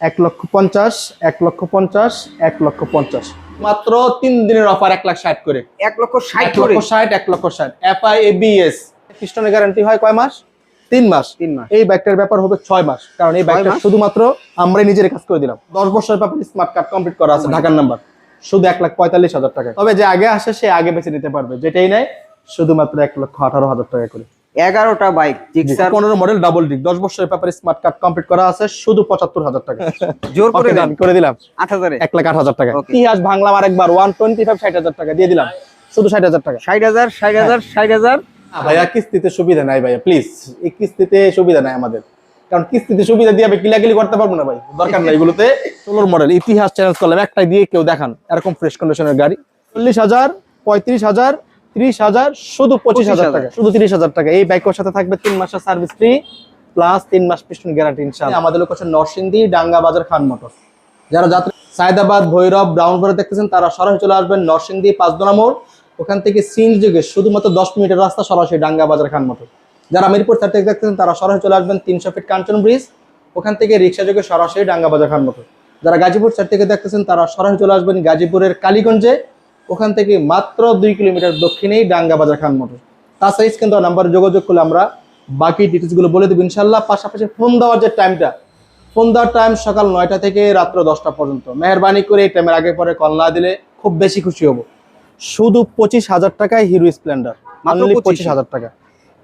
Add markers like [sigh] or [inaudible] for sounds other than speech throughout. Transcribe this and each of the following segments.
এক লক্ষ পঞ্চাশ এক লক্ষ পঞ্চাশ এক লক্ষ পঞ্চাশ। মাত্র তিন দিনের অফার এক লাখ ষাট করে। এক লক্ষ ষাট এক লক্ষ ষাট এক লক্ষ ষাট। এফআই এবিএস পিস্টনের গ্যারান্টি হয় কয় মাস? তিন মাস। তিন মাস। এই বাইকটার ব্যাপার হবে ছয় মাস। কারণ এই মাস? শুধুমাত্র আমরাই নিজের কাজ করে দিলাম। দশ বছরের ব্যাপারে স্মার্ট কার্ড কমপ্লিট করা আছে ঢাকার নাম্বার শুধু এক লাখ পঁয়তাল্লিশ হাজার টাকা তবে যে আগে আসে সে আগে বেছে নিতে পারবে। যেটাই নেয় শুধুমাত্র এক লক্ষ আঠারো হাজার টাকা করে। এগারোটা বাইক জিক্সার পনেরো মডেল ডাবল ডিক দশ বছরের ব্যাপারে স্মার্ট কার্ড কমপ্লিট করা আছে শুধু পঁচাত্তর হাজার টাকা। জোর করে দেন। done, করে দিলাম। আট হাজার? এক লাখ আট হাজার টাকা. ইতিহাস ভাঙলাম আরেকবার ওয়ান টোয়েন্টি ফাইভ ষাট হাজার টাকা দিয়ে দিলাম। শুধু ষাট হাজার টাকা। ষাট হাজার ষাট হাজার ষাট হাজার? ভাইয়া কিস্তিতে সুবিধা নাই ভাইয়া প্লিজ এই কিস্তিতে সুবিধা নাই আমাদের। কারণ কিস্তিতে সুবিধা দিয়ে আমি কিলাকিলি করতে পারব না ভাই। দরকার নাই এগুলোতে। ষোলোর মডেল ইতিহাস চ্যালেঞ্জ করলাম একটাই দিয়ে কেউ দেখান। এরকম ফ্রেশ কন্ডিশনের গাড়ি। চল্লিশ হাজার পঁয়ত্রিশ হাজার ত্রিশ হাজার শুধু পঁচিশ হাজার টাকা শুধু তিরিশ হাজার টাকা। এই বাইকের সাথে থাকবে তিন মাসের সার্ভিস ফ্রি প্লাস তিন মাস পিস্টন গ্যারান্টি ইনশাআল্লাহ। আমাদের লোক হচ্ছে নরসিংদী ডাঙ্গা বাজার খান মোটর। যারা যাত্রা সায়দাবাদ ভৈরব দেখতেছেন তারা সরাসরি চলে আসবেন নরসিংদী পাঁচদোনা মোড়। ওখান থেকে সিন যুগে শুধুমাত্র দশ মিনিটের রাস্তা সরাসরি ডাঙ্গা বাজার খান মোটর। যারা মিরপুর সাইড থেকে দেখতেছেন তারা সরাসরি চলে আসবেন তিনশো ফিট কাঞ্চন ব্রিজ ওখান থেকে রিক্সা যোগে সরাসরি ডাঙ্গা বাজার খান মোটর। যারা গাজীপুর সাইড থেকে দেখতেছেন তারা সরাসরি চলে আসবেন গাজীপুরের কালীগঞ্জে। ওখান থেকে মাত্র দুই কিলোমিটার দক্ষিণেই ডাঙ্গা বাজার খান মোটর তাছাড়া স্ক্যান দেওয়া নাম্বারে যোগাযোগ করলে আমরা বাকি ডিটেলসগুলো বলে দেবো ইনশাল্লাহ পাশাপাশি ফোন দেওয়ার যে টাইমটা ফোন দেওয়ার টাইম সকাল নয়টা থেকে রাত্র দশটা পর্যন্ত। মেহরবানি করে এই টাইমের আগে পরে কল না দিলে খুব বেশি খুশি হব। শুধু পঁচিশ হাজার টাকায় হিরো স্প্লেন্ডার 25,000 পঁচিশ। হাজার টাকা।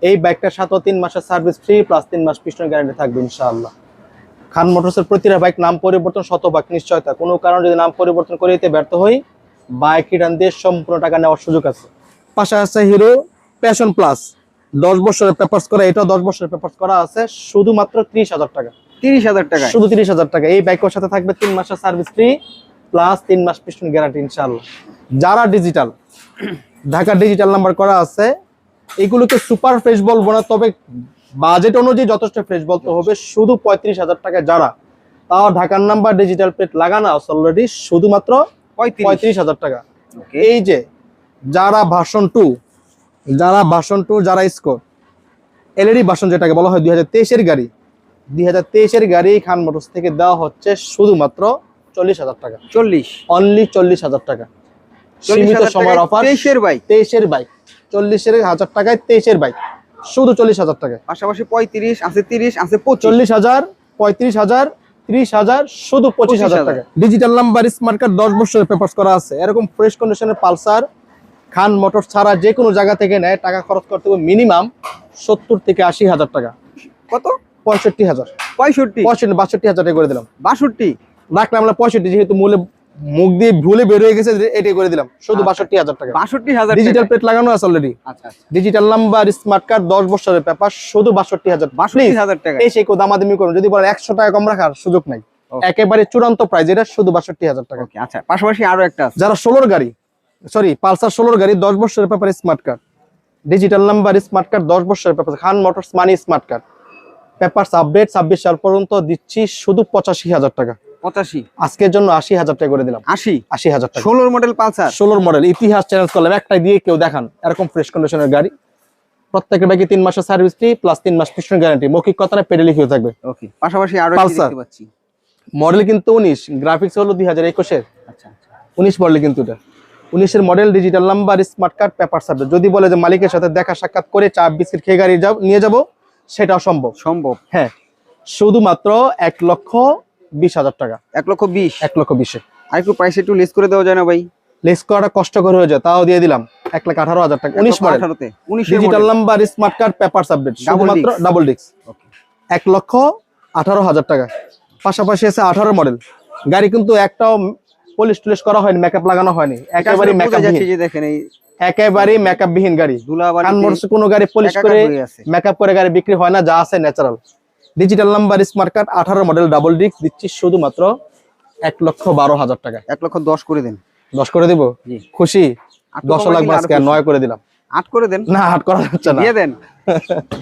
এই বাইকটার সাথেও তিন মাসের সার্ভিস ফ্রি প্লাস তিন মাস পিস্টন গ্যারান্টি থাকবে ইনশাআল্লাহ। খান মোটরসের প্রতিটা বাইক নাম পরিবর্তন শতভাগ নিশ্চয়তা। কোনো কারণে যদি নাম পরিবর্তন করে দিতে ব্যর্থ হই বাইক রিটার্ন দিয়ে সম্পূর্ণ টাকা নেওয়ার সুযোগ আছে। পাশে আছে হিরো প্যাশন প্লাস দশ বছরের পেপার্স করা এটাও দশ বছরের পেপার্স করা আছে শুধুমাত্র ত্রিশ হাজার টাকা। তিরিশ হাজার টাকায়? শুধু তিরিশ হাজার টাকা। এই বাইকের সাথে থাকবে তিন মাসের সার্ভিস ফ্রি প্লাস তিন মাস পিস্টন গ্যারান্টি ইনশাআল্লাহ। যারা ডিজিটাল ঢাকা ডিজিটাল নাম্বার করা আছে এগুলোকে সুপার ফ্রেশ বলব না তবে বাজেট অনুযায়ী যথেষ্ট ফ্রেশ বলতে হবে। শুধু পঁয়ত্রিশ হাজার টাকা যারা তাও ঢাকার নাম্বার ডিজিটাল প্লেট লাগানো আছে অলরেডি শুধুমাত্র পঁয়ত্রিশ। হাজার টাকা। এই যে যারা ভার্সন টু যারা ভার্সন টু যারা স্কোর এলইডি ভার্সন যেটাকে বলা হয় দুই হাজার তেইশের গাড়ি দুই হাজার তেইশের গাড়ি খান মোটরস থেকে দেওয়া হচ্ছে শুধুমাত্র চল্লিশ হাজার টাকা। চল্লিশ। অনলি চল্লিশ হাজার টাকা। সীমিত সময়ের অফার তেইশের বাইক তেইশের বাইক চল্লিশের হাজার টাকায় তেইশের বাইক শুধু চল্লিশ হাজার টাকায়। পাশাপাশি পঁয়ত্রিশ আছে তিরিশ আছে চল্লিশ হাজার পঁয়ত্রিশ হাজার ত্রিশ হাজার শুধু পঁচিশ হাজার টাকা। ডিজিটাল নাম্বার স্মার্ট কার্ড দশ বছরের পেপার্স করা আছে। এরকম ফ্রেশ কন্ডিশনের পালসার খান মোটর ছাড়া যে কোনো জায়গা থেকে নেয় টাকা খরচ করতে হবে মিনিমাম সত্তর থেকে আশি হাজার টাকা। কত? পঁয়ষট্টি হাজার। পঁয়ষট্টি। পঁয়ষট্টি বাষট্টি হাজার টাকা করে দিলাম। বাষট্টি। রাখলাম আমরা পঁয়ষট্টি যেহেতু মূলে মুখ দিয়ে ভুলে বের হয়ে গেছে এটাই করে দিলাম। শুধু আচ্ছা। বাষট্টি হাজার টাকা। বাষট্টি হাজার ডিজিটাল প্লেট লাগানো আছে already digital number smart card দশ বছরের পেপার শুধু বাষট্টি হাজার। বাষট্টি হাজার টাকা। এই সেই দামাদামি করুন। যদি বলেন একশো টাকা কম রাখার সুযোগ নাই। একেবারে চূড়ান্ত প্রাইস এটা শুধু বাষট্টি হাজার টাকা। আচ্ছা পাশাপাশি আরও একটা আছে। যারা ষোলোর গাড়ি সরি পালসার ষোলোর গাড়ি দশ বছরের paper smart card digital number smart card দশ বছরের paper Khan motors money smart card paper update ছাব্বিশ সাল পর্যন্ত দিচ্ছি শুধু পঁচাশি হাজার টাকা। পঁচাশি। আজকের জন্য আশি হাজার টাকা করে দিলাম। আশি? আশি হাজার টাকা। ষোলোর মডেল পালসার ষোলোর মডেল ইতিহাস চ্যালেঞ্জ করলাম একটাই দিয়ে কেউ দেখান এরকম ফ্রেশ কন্ডিশনের গাড়ি। প্রত্যেকের তিন মাসের সার্ভিস ফ্রি প্লাস তিন মাস পিছন গ্যারান্টি মৌখিক কথা না পেডে লিখিয়ে থাকবে। ওকে পাশাপাশি আরও একটি পাচ্ছি। মডেল কিন্তু উনিশ গ্রাফিক্স হলো দুই হাজার একুশের। আচ্ছা আচ্ছা। উনিশ মডেল কিন্তু এটা। উনিশের model digital number smart card paper subject যদি বলে যে মালিকের সাথে দেখা সাক্ষাৎ করে চা বিস্কিট খেয়ে গাড়ি নিয়ে যাব সেটাও সম্ভব। সম্ভব। হ্যাঁ শুধুমাত্র এক লক্ষ বিশ হাজার টাকা। এক লক্ষ বিশ? এক লক্ষ বিশে। আর একটু প্রাইস একটু লেস করে দেওয়া যায় না ভাই? লেস করাটা কষ্টকর হয়ে যায় তাও দিয়ে দিলাম। এক লাখ আঠারো হাজার টাকা উনিশ আঠারোতে উনিশ digital number smart card paper subject শুধুমাত্র ডাবল ডিস্ক এক লক্ষ আঠারো হাজার টাকা। পাশাপাশি আছে আঠারো মডেল। গাড়ি কিন্তু একটাও পলিশ টুলিশ করা হয়নি মেকআপ লাগানো হয়নি। একেবারে মেকআপ দেখেন এই একেবারে মেকআপ বিহীন গাড়ি কোনো গাড়ি পলিশ করে মেকআপ করে গাড়ি বিক্রি হয় না যা আছে natural digital number smart card আঠারো মডেল ডাবল ডিস্ক দিচ্ছি শুধুমাত্র এক লক্ষ বারো হাজার টাকা। এক লক্ষ দশ করে দিন। দশ করে দিব? খুশি? দশ দিলে আজকে নয় করে দিলাম। আট করে দেন। না হাট করা যাচ্ছে না। দিয়ে দেন।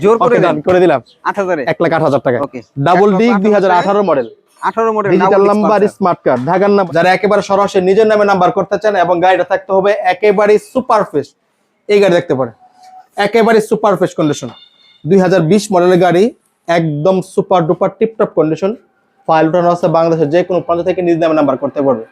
জোর করে দেন। করে দিলাম। আট হাজারে। এক লাখ আট হাজার টাকা। ডাবল ডিস্ক দুই হাজার আঠারো মডেল আঠারো model digital number smart card ঢাকার নাম্বার যারা একেবারে সরাসরি নিজের নামে নাম্বার করতে চান এবং গাড়িটা থাকতে হবে একেবারে সুপার ফ্রেশ এই গাড়ি দেখতে পারে একেবারে সুপার ফ্রেশ কন্ডিশন দুই হাজার বিশ মডেলের গাড়ি একদম super duper tiptop condition file উঠানো আছে বাংলাদেশের যে কোনো প্রান্ত থেকে নিজ নামে নাম্বার করতে পারবে।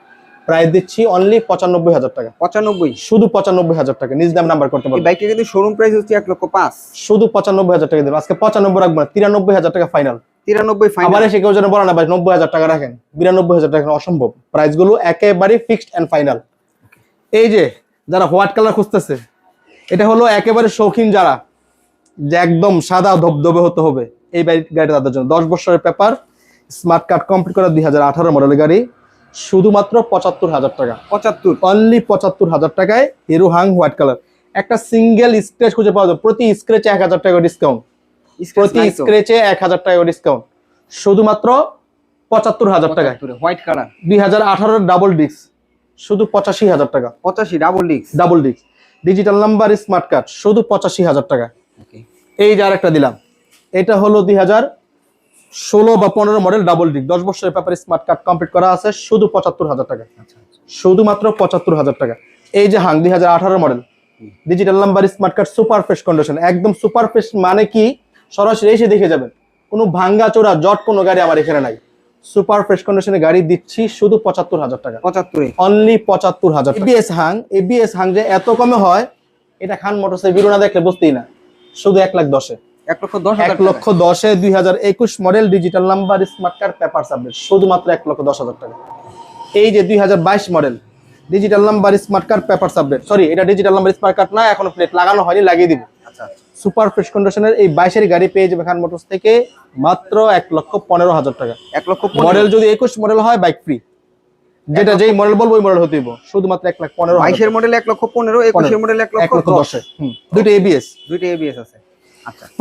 প্রাইস দিচ্ছি অনলি পঁচানব্বই হাজার টাকা। পঁচানব্বই? শুধু পঁচানব্বই হাজার টাকা নিজ নামে নাম্বার করতে পারবে। বাইকটা কিন্তু শোরুম প্রাইস হচ্ছে এক লক্ষ পাঁচ। শুধু পঁচানব্বই হাজার টাকা দেবেন। আজকে পঁচানব্বই রাখব না তিরানব্বই হাজার টাকা ফাইনাল তিরানব্বই আবার ফাইনাল এসে কেউ যেন বলে না ভাই নব্বই হাজার টাকা রাখেন। বিরানব্বই হাজার টাকা অসম্ভব। প্রাইসগুলো একেবারে ফিক্সড এন্ড ফাইনাল এই যে যারা হোয়াইট কালার খুঁজতেছে এটা হলো একেবারে শৌখিন যারা যে একদম সাদা ধবধবে হতে হবে। এই গাড়িটা তাদের জন্য। দশ বছরের পেপার স্মার্ট কার্ড কমপ্লিট করা দুই হাজার আঠারো মডেলের গাড়ি শুধুমাত্র পঁচাত্তর হাজার টাকা। পঁচাত্তর। অনলি পঁচাত্তর হাজার টাকায় হিরো হাং হোয়াইট কালার একটা সিঙ্গেল স্ক্রেচ খুঁজে পাওয়া যায়। প্রতি স্ক্রেচে এক হাজার টাকা ডিসকাউন্ট প্রতি স্ক্রেচে এক হাজার টাকা ডিসকাউন্ট শুধুমাত্র পঁচাত্তর হাজার টাকায়। হোয়াইট কালার দুই হাজার আঠারোর ডাবল ডিস্ক শুধু পঁচাশি হাজার টাকা। পঁচাশি double disc double disc digital number smart card শুধু পঁচাশি হাজার টাকা এই যে আরেকটা দিলাম। এটা হলো দুই হাজার ষোলো বা পনেরো মডেল ডাবল ডিস্ক দশ বছরের ব্যাপারে স্মার্ট কার্ড কমপ্লিট করা আছে শুধু পঁচাত্তর হাজার টাকা। আচ্ছা আচ্ছা। শুধুমাত্র পঁচাত্তর হাজার টাকা। এই যে হাং দুই হাজার আঠারো model digital number smart card super fresh condition একদম সুপার ফ্রেশ মানে কি? সরাসরি এসে দেখে যাবেন। কোনো ভাঙ্গা চোরা জট কোনো গাড়ি আমার এখানে নাই। সুপার ফ্রেশ কন্ডিশনে গাড়ি দিচ্ছি শুধু পঁচাত্তর হাজার টাকা। পঁচাত্তর। অনলি পঁচাত্তর হাজার এবিএস হাং এবিএস হাং যে এত কমে হয় এটা খান মোটরসের ভিডিও না দেখলে বুঝতেই না। শুধু এক লাখ দশে। এক লক্ষ দশ এক লক্ষ দশে দুই হাজার একুশ model digital number smart card paper submit শুধুমাত্র এক লক্ষ দশ হাজার টাকা। এই যে দুই হাজার বাইশ model digital number smart card paper submit sorry এটা ডিজিটাল নাম্বার স্মার্ট কার্ড না এখনও প্লেট লাগানো হয়নি লাগিয়ে দিব। সুপার ফ্রেশ কন্ডিশনের এই বাইশের গাড়ি পেয়ে যাবে খান মোটরস থেকে মাত্র এক লক্ষ পনেরো হাজার টাকা। এক লক্ষ মডেল যদি একুশ মডেল হয় বাইক ফ্রি যেটা যেই মডেল বলব ওই মডেল হতে দিব। শুধুমাত্র এক লাখ পনেরো বাইশের মডেল এক লক্ষ পনেরো একুশের মডেল এক লক্ষ দশ। দশে। হুম, দুটো এবিএস দুইটা এবিএস আছে।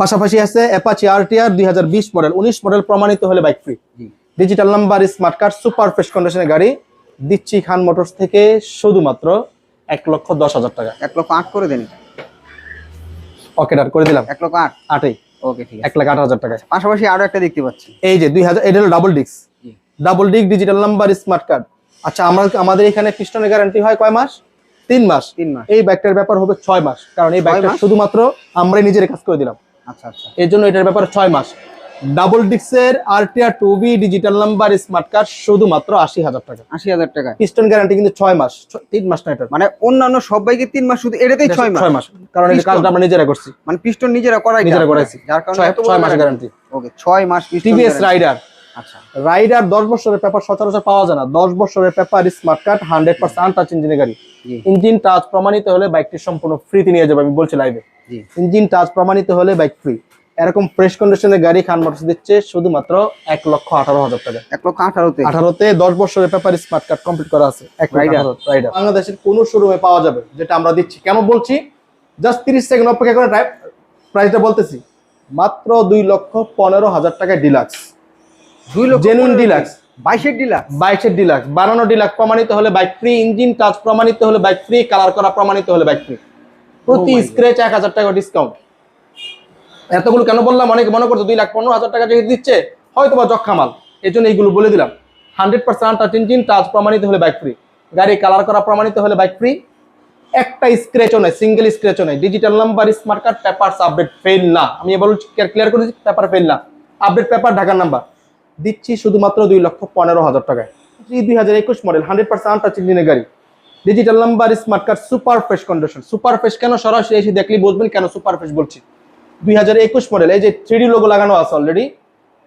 পাশাপাশি আছে অ্যাপাচি আরটিআর দুই হাজার বিশ মডেল উনিশ মডেল প্রমাণিত হলে bike free digital number smart card super fresh কন্ডিশনের গাড়ি। দিচ্ছি খান মোটরস থেকে শুধুমাত্র এক লক্ষ দশ হাজার টাকা। এক লক্ষ আট করে দেন ওকে ডার করে দিলাম। এক লক্ষ আট? আটই। ওকে ঠিক আছে। এক লাখ আট হাজার টাকায়। পাশাপাশি আরও একটা দেখতে পাচ্ছি। এই যে দুই হাজার এটা হলো double disc double disc digital number smart card আচ্ছা আমরা আমাদের এখানে পিস্টনের গ্যারান্টি হয় কয় মাস? তিন মাস। তিন মাস। এই ব্যাগটার ব্যাপার হবে ছয় মাস। কারণ এই ব্যাগটা শুধুমাত্র আমরাই নিজের কাজ করে দিলাম। আচ্ছা আচ্ছা। এর জন্য এটার ব্যাপারে ছয় মাস। ডাবল ডিস্কের RTR two B digital number smart card শুধুমাত্র আশি হাজার টাকা। আশি হাজার টাকা। পিস্টন গ্যারান্টি কিন্তু ছয় মাস। তিন মাস না এটার মানে অন্যান্য সব বাইকে তিন মাস শুধু এটাতেই ছয় মাস। ছয় মাস। কারণ এই কাজটা আমরা নিজেরা করছি। মানে পিস্টন নিজেরা করাই নিজেরা করাইছি। যার কারণে ছয়- মাস গ্যারান্টি ওকে ছয় মাস টিভিএস রাইডার আচ্ছা। রাইডার দশ বছরের পেপার সচরাচর পাওয়া যায় না। দশ বছরের paper smart card hundred percent untouch ইঞ্জিনের গাড়ি। ইঞ্জিন টাচ প্রমাণিত হলে বাইকটি সম্পূর্ণ ফ্রিতে নিয়ে যাবে আমি বলছি লাইভে জি। ইঞ্জিন টাচ প্রমাণিত হলে বাইক ফ্রি এরকম ফ্রেশ কন্ডিশনের গাড়ি খান মোটরস দিচ্ছে শুধুমাত্র এক লক্ষ আঠারো হাজার টাকা। এক লক্ষ আঠারোতে? আঠারোতে দশ বছরের পেপার স্মার্ট কার্ড কমপ্লিট করা আছে। এক? রাইডার বাংলাদেশের কোন শোরুমে পাওয়া যাবে যেটা আমরা দিচ্ছি? কেন বলছি? জাস্ট তিরিশ সেকেন্ড অপেক্ষা করে প্রাইসটা বলতেছি। মাত্র দুই লক্ষ পনেরো হাজার টাকায় ডিলাক্স দুই লক্ষ জেনুইন ডিলাক্স বাইশের ডিলাক্স বানানো ডিলাক্স প্রমাণিত হলে বাইক ফ্রি ইঞ্জিন টাচ প্রমাণিত হলে বাইক ফ্রি কালার করা প্রমাণিত হলে বাইক ফ্রি প্রতি Oh এক হাজার টাকা ডিসকাউন্ট এতগুলো কেন বললাম? অনেকে মনে করতো দুই লাখ পনেরো হাজার টাকা যেহেতু দিচ্ছে হয়তো বা জক্ষা মাল। এই জন্য এইগুলো বলে দিলাম। Hundred percent touch engine touch প্রমাণিত হলে বাইক ফ্রি গাড়ি কালার করা প্রমাণিত হলে বাইক ফ্রি একটা স্ক্রেচও নেই সিঙ্গেল স্ক্রেচও নেই। Digital number smart card paper update fail না। আমি এবার ক্লিয়ার করে দিচ্ছি পেপার ফেল না। আপডেট পেপার ঢাকার নাম্বার দিচ্ছি শুধুমাত্র দুই লক্ষ পনেরো হাজার টাকায়। দুই হাজার একুশ মডেল হান্ড্রেড পার্সেন্ট আনটাচ ইঞ্জিনের গাড়ি digital number smart card super fresh condition super fresh কেন? সরাসরি এসে দেখলেই বুঝবেন কেন সুপার ফ্রেশ বলছি? দুই হাজার একুশ মডেল এই যে থ্রিডি লোগো লাগানো আছে অলরেডি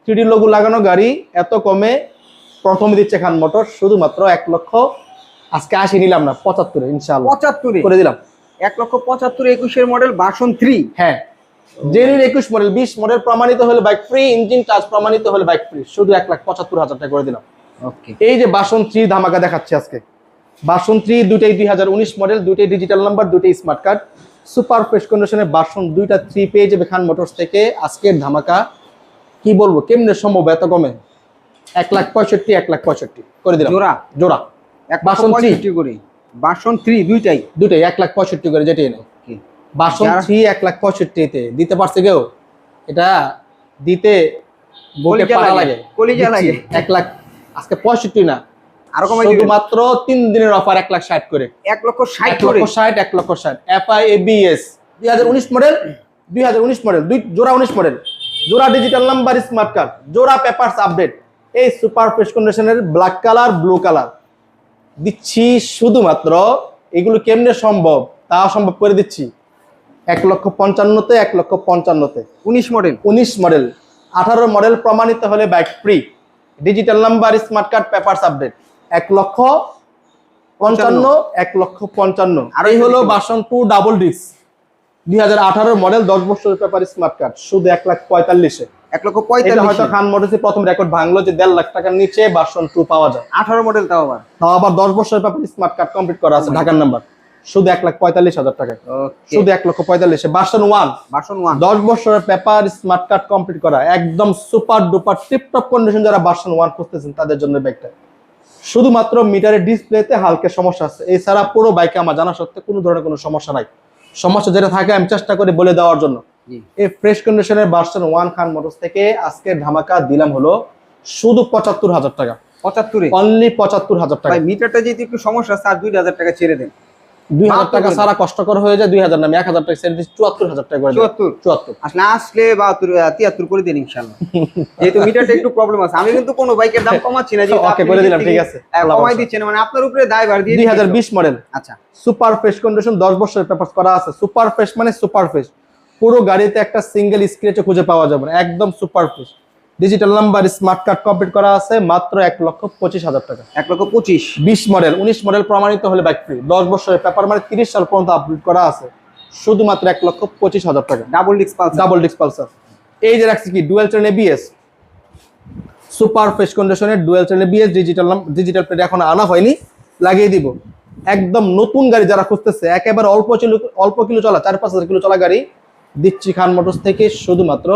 থ্রিডি লোগো লাগানো গাড়ি এত কমে প্রথম দিচ্ছে খান মোটর শুধুমাত্র এক লক্ষ আজকে আশি নিলাম না পঁচাত্তরে ইনশাআল্লাহ। পঁচাত্তরে? করে দিলাম। এক লক্ষ পঁচাত্তর একুশের মডেল বাসন থ্রি হ্যাঁ। জেনুইন একুশ মডেল বিশ মডেল প্রমাণিত হলে বাইক ফ্রি ইঞ্জিন টাচ প্রমাণিত হলে বাইক ফ্রি শুধু এক লাখ পঁচাত্তর হাজার টাকা করে দিলাম। এই যে বাসন থ্রি ধামাকা দেখাচ্ছি আজকে। বাসন থ্রি দুইটাই দুই হাজার উনিশ মডেল দুইটাই ডিজিটাল নাম্বার দুইটাই স্মার্ট কার্ড সুপার ফ্রেশ কন্ডিশনে বাসন দুইটা থ্রি পেয়ে যাবে খান মোটরস থেকে। আজকের ধামাকা কি বলব কেমনে সম্ভব এত কমে? এক লাখ পঁয়ষট্টি এক লাখ পঁয়ষট্টি। করে দিলাম। জোড়া? জোড়া। এক বাসন থ্রি করে। বাসন থ্রি দুইটাই? দুইটাই এক লাখ পঁয়ষট্টি করে যেটাই নেই. বাসন থ্রি এক লাখ পঁয়ষট্টিতে দিতে পারছে কেউ? এটা দিতে লাগে, কলিজা লাগে। এক লাখ আজকে পঁয়ষট্টি না। আরও কমাই দিবেন। দিনের অফার লাখ করে। লক্ষ লক্ষ লক্ষ মডেল দুই মডেল জোড়া উনিশ মডেল জোড়া ডিজিটাল নাম্বার স্মার্ট কার্ড জোড়া পেপারস আপডেট এই সুপার ফ্রেশ কন্ডিশনের ব্ল্যাক কালার ব্লু কালার দিচ্ছি শুধুমাত্র এগুলো কেমনে সম্ভব? তা সম্ভব করে দিচ্ছি। এক লক্ষ পঞ্চান্নতে এক লক্ষ পঞ্চান্নতে। উনিশ মডেল উনিশ মডেল আঠারো মডেল প্রমাণিত হলে bike free digital number smart card papers update এক লক্ষ পঞ্চান্ন এক লক্ষ পঞ্চান্ন। আর এই হলো বাসন টু ডাবল ডিস্ক দুই হাজার আঠারো মডেল দশ বছরের পেপার স্মার্ট কার্ড শুধু এক লাখ পঁয়তাল্লিশে। এক লক্ষ পঁয়তাল্লিশ। হয়তো খান মোটরসে প্রথম রেকর্ড ভাঙলো যে দেড় লাখ টাকার নিচে বাসন টু পাওয়া যায়। আঠারো মডেল তাও আবার। তাও আবার দশ বছরের পেপার স্মার্ট কার্ড কমপ্লিট করা আছে ঢাকার নাম্বার শুধু এক লাখ পঁয়তাল্লিশ হাজার টাকা। শুধু এক লক্ষ পঁয়তাল্লিশে বাসন ওয়ান বাসন ওয়ান দশ বছরের পেপার স্মার্ট কার্ড কমপ্লিট করা একদম সুপার ডুপার টিপটপ কন্ডিশন যারা ভার্সন ওয়ান খুঁজতেছেন তাদের জন্য ব্যাগটা শুধুমাত্র মিটারের ডিসপ্লেতে হালকা সমস্যা আছে। এছাড়া পুরো বাইকে আমার জানা সত্ত্বে কোনো ধরনের কোনো সমস্যা নাই। সমস্যা যেটা থাকে আমি চেষ্টা করি বলে দেওয়ার জন্য। এই ফ্রেশ কন্ডিশনের ভার্সন ওয়ান খান মোটরস থেকে আজকে ধামাকা দিলাম হলো শুধু পঁচাত্তর হাজার টাকা। পঁচাত্তরে? অনলি পঁচাত্তর হাজার টাকা। মিটারটা যদি একটু সমস্যা আছে আর দুই হাজার টাকা ছেড়ে দেন। দুই হাজার টাকা সারা কষ্টকর হয়ে যায় দুই হাজার নামে। এক হাজার টাকা সেরে চুয়াত্তর হাজার টাকা করে চুয়াত্তর। চুয়াত্তর। আসলে আসলে বা তিয়াত্তর করে দিন ইনশাল্লাহ [laughs] যেহেতু মিটারটা একটু প্রবলেম আছে। আমি কিন্তু কোনো বাইকের দাম কমাচ্ছি না যেহেতু [laughs] করে দিলাম, ঠিক আছে। কমাই মানে আপনার উপরে দিয়ে দুই হাজার বিশ মডেল আচ্ছা। সুপার ফ্রেশ কন্ডিশন দশ বছরের পেপার করা আছে। সুপার ফ্রেশ মানে সুপার ফ্রেশ পুরো গাড়িতে একটা সিঙ্গেল স্ক্রেচে খুঁজে পাওয়া যাবে না। একদম super fresh digital number smart card complete করা আছে মাত্র এক লক্ষ পঁচিশ হাজার টাকা। এক লক্ষ পঁচিশ। বিশ মডেল উনিশ মডেল প্রমাণিত হলে বাইক ফ্রি দশ বছরের পেপার মানে তিরিশ সাল পর্যন্ত আপডেট করা আছে। শুধুমাত্র এক লক্ষ পঁচিশ হাজার টাকা। ডাবল ডিস্ক পালস ডাবল ডিস্ক পালসার এই যে রাখছি কি? Dual chain ABS super fresh কন্ডিশনের dual chain ABS digital digital plate এখন আনা হয়নি। লাগিয়ে দিব। একদম নতুন গাড়ি যারা খুঁজতেছে একেবারে অল্প কিলো অল্প কিলো চলা চার পাঁচ হাজার কিলো চলা গাড়ি দিচ্ছি খান মোটরস থেকে শুধুমাত্র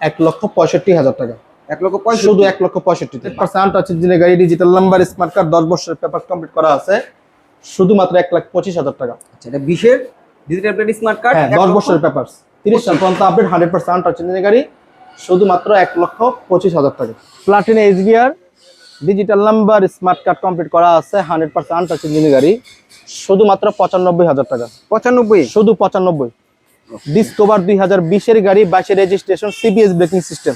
এক লক্ষ পঁয়ষট্টি হাজার টাকা। এক লক্ষ শুধু এক লক্ষ পঁয়ষট্টি পার্সেন্ট আছে গাড়ি ডিজিটাল নাম্বার স্মার্ট কার্ড দশ বছরের পেপার কমপ্লিট করা আছে। শুধুমাত্র এক লাখ পঁচিশ হাজার টাকা। আচ্ছা এটা বিশের ডিজিটাল প্লেট স্মার্ট কার্ড হ্যাঁ দশ বছরের পেপার তিরিশ সাল পর্যন্ত আপডেট হান্ড্রেড পার্সেন্ট আছে গাড়ি। শুধুমাত্র এক লক্ষ পঁচিশ হাজার টাকা। Platina H gear digital number smart card complete করা আছে হান্ড্রেড পার্সেন্ট আছে গাড়ি। শুধুমাত্র পঁচানব্বই হাজার টাকা। পঁচানব্বই? শুধু পঁচানব্বই। ডিসকভার দুই হাজার বিশের গাড়ি বাইশের registration CBS braking system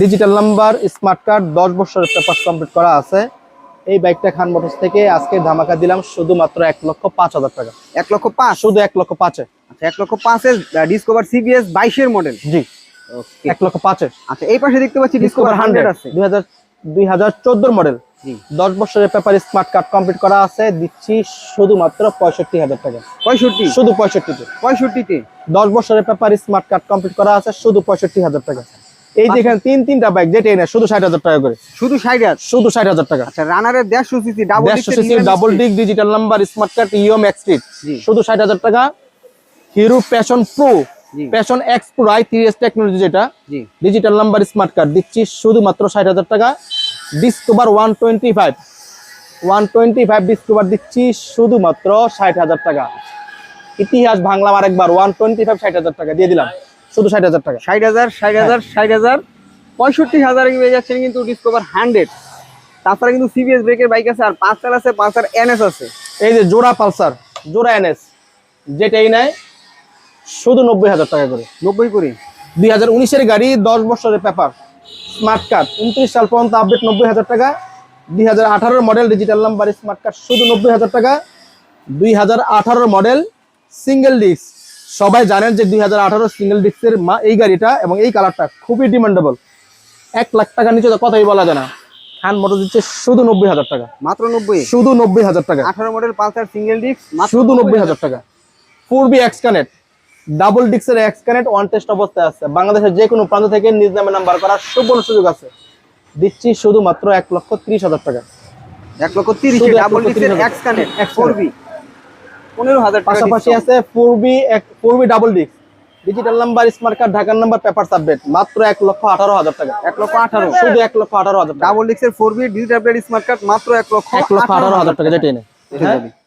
digital number smart card দশ বছরের পেপার কমপ্লিট করা আছে। এই বাইকটা খান মোটরস থেকে আজকে ধামাকা দিলাম শুধুমাত্র এক লক্ষ পাঁচ হাজার টাকা। এক লক্ষ পাঁচ? শুধু এক লক্ষ পাঁচে। আচ্ছা এক লক্ষ পাঁচের ডিসকভার সিবিএস বাইশের মডেল জি। এক লক্ষ পাঁচে। আচ্ছা এই পাশে দেখতে পাচ্ছি ডিসকভার হান্ড্রেড আছে। দুই হাজার দুই হাজার চোদ্দোর মডেল দশ বছরের পেপার স্মার্ট কার্ড কমপ্লিট করা আছে দিচ্ছি শুধুমাত্র পঁয়ষট্টি হাজার টাকা। পঁয়ষট্টি? শুধু পঁয়ষট্টিতে। পঁয়ষট্টিতে? দশ বছরের পেপার স্মার্ট কার্ড কমপ্লিট করা আছে শুধু পঁয়ষট্টি হাজার টাকা। এই যে এখানে তিন তিনটা বাইক যেটাই না শুধু ষাট হাজার টাকা করে। শুধু ষাট হাজার? শুধু ষাট হাজার টাকা। আচ্ছা রানারের দেড়শো সিসি ডাবল দেড়শো cc double disc digital number smart card EM এক্সট্রিট। শুধু ষাট হাজার টাকা। Hero Passion Pro Passion X Pro i তিরিশ টেকনোলজি যেটা। ডিজিটাল নাম্বার স্মার্ট কার্ড দিচ্ছি শুধুমাত্র ষাট হাজার টাকা। Discover one twenty five one twenty five Discover দিচ্ছি শুধুমাত্র ষাট হাজার টাকা। ইতিহাস ভাঙলাম আরেকবার ওয়ান টোয়েন্টি ফাইভ ষাট হাজার টাকা দিয়ে দিলাম। শুধু ষাট হাজার টাকা। ষাট হাজার ষাট হাজার ষাট হাজার পঁয়ষট্টি হাজারে পেয়ে যাচ্ছেন কিন্তু ডিসকভার হান্ড্রেড তাছাড়া কিন্তু সিবিএস ব্রেকের বাইক আছে আর পাঁচটার আছে পাঁচটার এনএস আছে। এই যে জোড়া পালসার জোড়া এনএস যেটাই নেয় শুধু নব্বই হাজার টাকা করে। নব্বই করে দুই হাজার উনিশের গাড়ি দশ বছরের পেপার। Smart card. উনত্রিশ সাল পর্যন্ত আপডেট নব্বই হাজার টাকা। দুই হাজার আঠারোর model digital number smart card শুধু নব্বই হাজার টাকা। দুই হাজার আঠারোর মডেল সিঙ্গেল ডিস্ক সবাই জানেন যে দুই হাজার আঠারো সিঙ্গেল ডিস্কের মা এই গাড়িটা এবং এই কালারটা খুবই ডিমান্ডেবল এক লাখ টাকার নিচে তো কথাই বলা যায় না। খান মোটর দিচ্ছে শুধু নব্বই হাজার টাকা। মাত্র নব্বই? শুধু নব্বই হাজার টাকা। আঠারো মডেল পালসার সিঙ্গেল ডিস্ক শুধু নব্বই হাজার টাকা। Four B X connect double ডিক্সের X connect one test অবস্থায় আছে। বাংলাদেশের যে কোনো প্রান্ত থেকে নিজ নামে নাম্বার করার সুবর্ণ সুযোগ আছে। দিচ্ছি শুধুমাত্র এক লক্ষ ত্রিশ হাজার টাকা। এক লক্ষ তিরিশ ডাবল হাজার। এক্স কানেক্ট পনেরো হাজার পাশাপাশি আছে ফোর বি ফোর ডাবল ডিক্স ডিজিটাল নাম্বার স্মার্ট কার্ড ঢাকার নাম্বার পেপার সাবমিট মাত্র এক লক্ষ আঠারো হাজার টাকা। এক লক্ষ আঠারো। শুধু এক লক্ষ আঠারো হাজার double ডিক্সের four B digital smart card মাত্র এক লক্ষ এক লক্ষ আঠারো হাজার টাকা যেটাই নেই।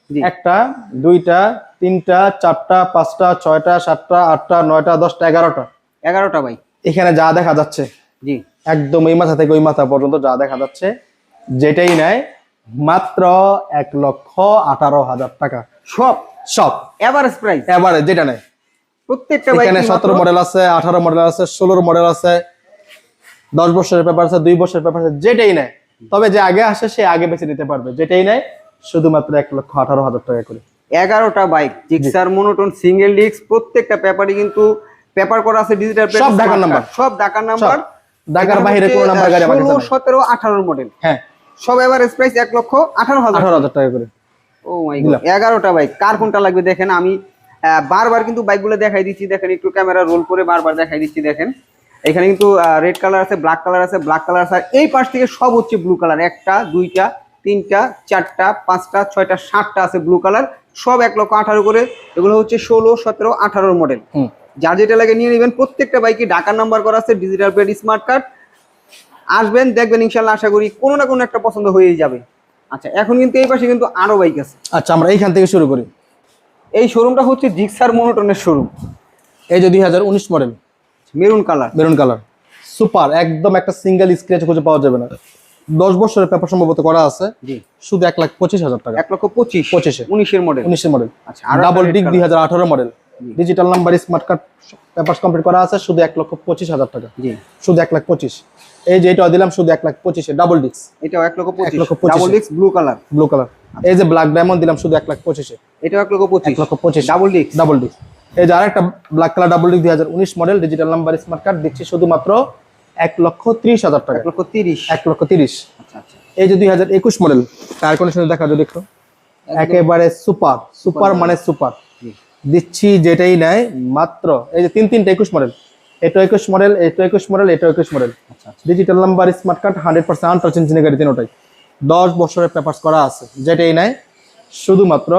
একটা দুইটা তিনটা চারটা পাঁচটা ছয়টা সাতটা আটটা নয়টা দশটা এগারোটা। এগারোটা ভাই। এখানে যা দেখা যাচ্ছে জি। একদম এই মাথা থেকে ওই মাথা পর্যন্ত যা দেখা যাচ্ছে যেটাই নেয় মাত্র এক লক্ষ আঠারো হাজার টাকা। সব। সব। এভারেজ প্রাইস এভারেজ যেটা নেয়। প্রত্যেকটা এখানে সতেরো মডেল আছে আঠারো মডেল আছে ষোলোর মডেল আছে দশ বছরের পেপার আছে দুই বছরের পেপার আছে যেটাই নেয়। তবে যে আগে আসে সে আগে বেছে নিতে পারবে। যেটাই নেয় শুধুমাত্র এক লক্ষ আঠারো হাজার টাকা করে। এগারোটা bike Gixxer monotone single disc প্রত্যেকটা পেপারই কিন্তু পেপার করা আছে ডিজিটাল সব ঢাকার নাম্বার। সব ঢাকার নাম্বার ঢাকার বাইরে কোনো নাম্বার গাড়ি কাছে ষোলো নাই। সতেরো মডেল হ্যাঁ। সব এভারেজ প্রাইস এক লক্ষ আঠারো হাজার। আঠারো হাজার টাকা করে। ও মাই দিলাম। এগারোটা বাইক। কার কোনটা লাগবে দেখেন আমি বারবার কিন্তু বাইকগুলো দেখাই দিচ্ছি। দেখেন একটু ক্যামেরা রোল করে বারবার দেখাই দিচ্ছি দেখেন। এখানে কিন্তু রেড কালার আছে ব্ল্যাক কালার আছে ব্ল্যাক কালার আছে। এই পাশ থেকে সব হচ্ছে ব্লু কালার একটা দুইটা তিনটা চারটা পাঁচটা ছয়টা সাতটা আছে ব্লু কালার সব এক লক্ষ আঠারো করে। এগুলো হচ্ছে ষোলো সতেরো আঠারোর মডেল যার যেটা লাগে নিয়ে নেবেন প্রত্যেকটা বাইকে ঢাকার নাম্বার করা আছে ডিজিটাল প্লেট স্মার্ট কার্ড আসবেন দেখবেন ইনশাল্লাহ আশা করি কোনো না কোনো একটা পছন্দ হয়েই যাবে। আচ্ছা এখন কিন্তু এই পাশে কিন্তু আরও বাইক আছে। আচ্ছা আমরা এইখান থেকে শুরু করি। এই শোরুমটা হচ্ছে জিক্সার মনোটনের শোরুম এই যে দুই হাজার উনিশ model maroon colour maroon colour super একদম একটা সিঙ্গেল স্ক্র্যাচ খুঁজে পাওয়া যাবে না। দশ বছরের পেপার সম্ভবত করা আছে। শুধু এক লাখ পঁচিশ হাজার টাকা। এক লক্ষ পঁচিশ। পঁচিশে। উনিশের মডেল উনিশের মডেল আচ্ছা আরও ডাবল red দুই হাজার আঠারো model digital number smart card paper complete করা আছে শুধু এক লক্ষ পঁচিশ হাজার টাকা। জি। শুধু এক লাখ পঁচিশ। এই যে এটা দিলাম শুধু এক লাখ পঁচিশে। ডাবল ডিক্স এটাও এক লক্ষ পঁচিশ। লক্ষ। Double disc blue colour blue colour এই যে ব্ল্যাক ডায়মন্ড দিলাম শুধু এক লাখ পঁচিশে। এটাও এক লক্ষ পঁচিশ। এক লক্ষ পঁচিশ। ডাবল ডিস্ক ডাবল ডিক্স এই যে আরেকটা ব্ল্যাক কালার ডাবল ডিক্স দুই হাজার উনিশ model digital number smart card দিচ্ছি শুধুমাত্র এক লক্ষ ত্রিশ হাজার টাকা। এক লক্ষ তিরিশ। এক লক্ষ তিরিশ। আচ্ছা আচ্ছা। এই যে দুই হাজার একুশ মডেল টায়ার কন্ডিশনে দেখা যদি একটু। একেবারে সুপার সুপার মানে সুপার দিচ্ছি যেটাই নেয় মাত্র এই যে তিন তিনটা একুশ মডেল এটা একুশ মডেল এটা একুশ মডেল এটা একুশ model digital number smart card hundred percent untouch ইঞ্জিনের গাড়ি তিনোটাই দশ বছরের পেপার্স করা আছে যেটাই নেয় শুধুমাত্র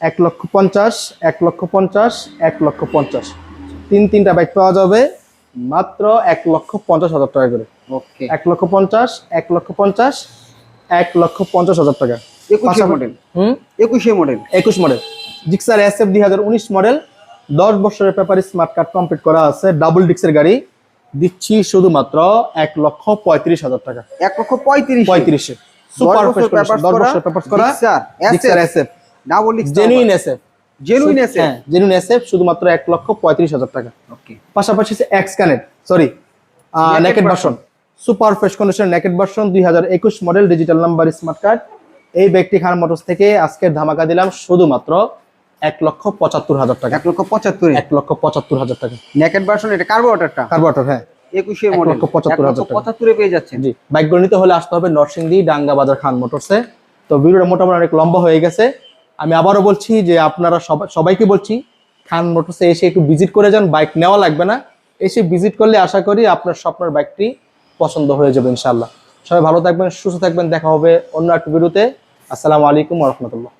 এক লক্ষ পঞ্চাশ এক লক্ষ পঞ্চাশ এক লক্ষ পঞ্চাশ। তিন তিনটা বাইক পাওয়া যাবে মাত্র এক লক্ষ পঞ্চাশ হাজার টাকা করে। এক লক্ষ পঞ্চাশ এক লক্ষ পঞ্চাশ এক লক্ষ পঞ্চাশ হাজার টাকা। একুশে মডেল হুম? একুশে মডেল একুশ মডেল জিক্সার এস এফ দুই হাজার উনিশ মডেল দশ বছরের পেপারে স্মার্ট কার্ড কমপ্লিট করা আছে। ডাবল ডিক্সের গাড়ি। দিচ্ছি শুধুমাত্র এক লক্ষ পঁয়ত্রিশ হাজার টাকা। এক লক্ষ পঁয়ত্রিশ। পঁয়ত্রিশে। সুপার দশ বছর পেপার করা S F double genuine S F genuine হ্যাঁ জেনুইন শুধুমাত্র এক লক্ষ পঁয়ত্রিশ হাজার টাকা। ওকে পাশাপাশি X connect sorry Naked naked super fresh condition naked version দুই হাজার একুশ model digital number smart card এই ব্যক্তি খান মোটরস থেকে আজকের ধামাকা দিলাম শুধুমাত্র এক লক্ষ পঁচাত্তর হাজার টাকা। এক লক্ষ পঁচাত্তরে। এক লক্ষ পঁচাত্তর হাজার টাকা। নেকেট ভার্সন এটা কার্বোরেটরটা কার্বোরেটর হ্যাঁ। একুশের এক মডেল লক্ষ পঁচাত্তর হাজার টাকা। পঁচাত্তরে পেয়ে যাচ্ছেন। জি বাইকগুলো নিতে হলে আসতে হবে নরসিংদী ডাঙ্গা বাজার খান মোটরসে তো ভিডিওটা মোটামুটি অনেক লম্বা হয়ে গেছে। আমি আবারও বলছি যে আপনারা সবাই সবাইকে বলছি, খান মোটরসে এসে একটু ভিজিট করে যান বাইক নেওয়া লাগবে না। এসে ভিজিট করলে আশা করি আপনার স্বপ্নের বাইকটি পছন্দ হয়ে যাবে ইনশাল্লাহ সবাই ভালো থাকবেন, সুস্থ থাকবেন, দেখা হবে অন্য একটা ভিডিওতে আসসালামু আলাইকুম রহমতুল্লাহ।